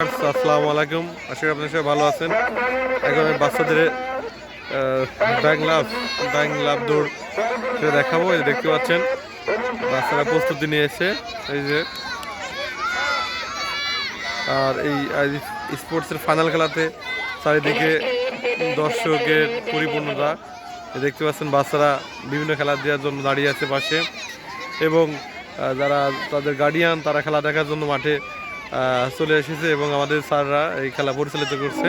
আসসালামু আলাইকুম। আশা করি আপনার সবাই ভালো আছেন। এখন আমি বাচ্চাদের ব্যাং লাভ ব্যাং লাভ দৌড় সেটা দেখাবো। এই দেখতে পাচ্ছেন, বাচ্চারা প্রস্তুতি নিয়ে এসে, এই যে, আর এই স্পোর্টসের ফাইনাল খেলাতে চারিদিকে দর্শকের পরিপূর্ণতা। দেখতে পাচ্ছেন, বাচ্চারা বিভিন্ন খেলা দেওয়ার জন্য দাঁড়িয়ে আছে পাশে। এবং যারা তাদের গার্ডিয়ান তারা খেলা দেখার জন্য মাঠে চলে এসেছে এবং আমাদের স্যাররা এই খেলা পরিচালিত করছে।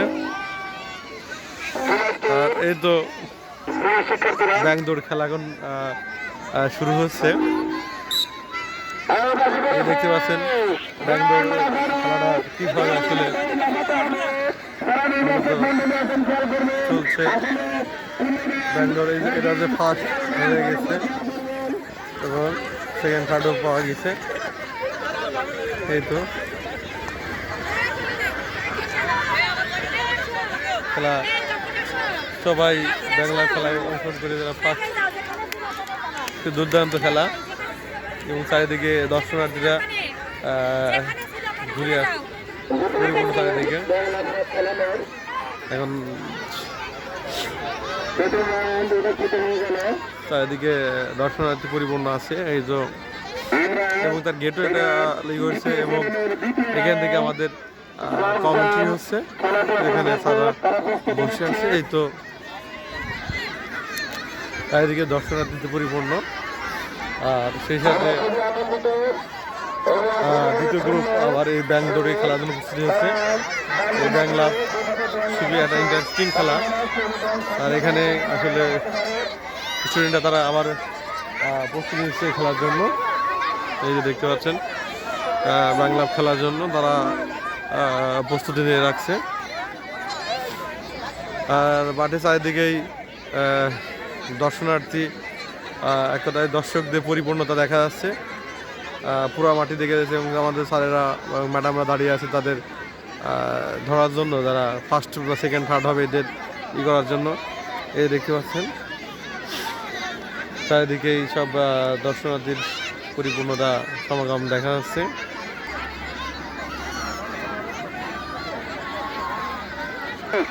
আর এই তো ব্যাংক দৌড় খেলা এখন শুরু হচ্ছে। দেখতে পাচ্ছেন ব্যাংক দৌড় খেলাটা কীভাবে আসলে চলছে। ব্যাঙ্গলোর এটা যে ফার্স্ট হয়ে গেছে, এবং সেকেন্ড থার্ডও পাওয়া গেছে। এই তো। খেলা সবাই বাংলা খেলায় অংশগ্রহণ করে যারা ফার্স্ট দুর্দান্ত খেলা। এবং চারিদিকে দর্শনার্থীরা ঘুরে আস। চারিদিকে। এখন চারিদিকে দর্শনার্থী পরিপূর্ণ আছে, এই যে, এবং তার গেটও এটা লিগ হয়েছে এবং এখান থেকে আমাদের কমেন্ট্রি হচ্ছে, এখানে তারা বসে আছে, এই তো চারিদিকে দর্শনার্থীতে পরিপূর্ণ। আর সেই সাথে দ্বিতীয় গ্রুপ আবার এই ব্যাংক দৌড়ে জন্য উপস্থিত হচ্ছে এই ব্যাংক লাভ একটা ইন্টারেস্টিং খেলা। আর এখানে আসলে স্টুডেন্টরা তারা আবার প্রস্তুতি নিচ্ছে খেলার জন্য। এই যে দেখতে পাচ্ছেন বাংলা খেলার জন্য তারা প্রস্তুতি নিয়ে রাখছে। আর মাঠে চারিদিকেই দর্শনার্থী আহ, এক কথায় দর্শকদের পরিপূর্ণতা দেখা যাচ্ছে। পুরো মাটি দেখে যাচ্ছে এবং আমাদের স্যারেরা ম্যাডামরা দাঁড়িয়ে আছে তাদের ধরার জন্য। যারা ফার্স্ট বা সেকেন্ড থার্ড হবে এদের ই করার জন্য। এই দেখতে পাচ্ছেন। চারিদিকেই সব দর্শনার্থীর পরিপূর্ণতা সমাগম দেখা যাচ্ছে এই তো মানুষরা হয়ে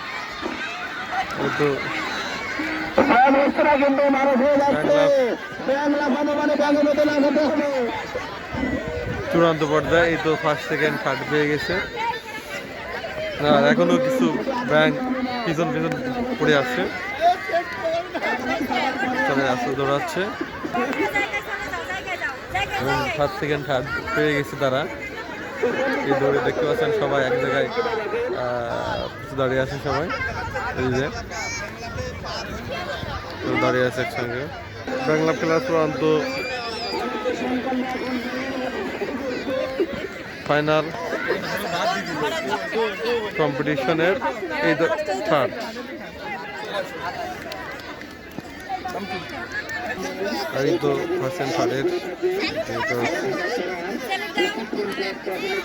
চূড়ান্ত পর্যায়ে এই তো ফার্স্ট সেকেন্ড থার্ড পেয়ে গেছে আর এখনও কিছু ব্যাংক পিছন পিছন পড়ে আছে দৌড়াচ্ছে এবং ফার্স্ট সেকেন্ড থার্ড পেয়ে গেছে তারা এই দৌড়ে দেখতে পাচ্ছেন সবাই এক জায়গায় দাঁড়িয়ে আছে সবাই। এই যে দাঁড়িয়ে আছে একসঙ্গে। বাংলা ক্লাস চূড়ান্ত ফাইনাল কম্পিটিশনের এই থার্ড আর এই তো ফার্স্ট অ্যান্ড থার্ডের এই তো হচ্ছে।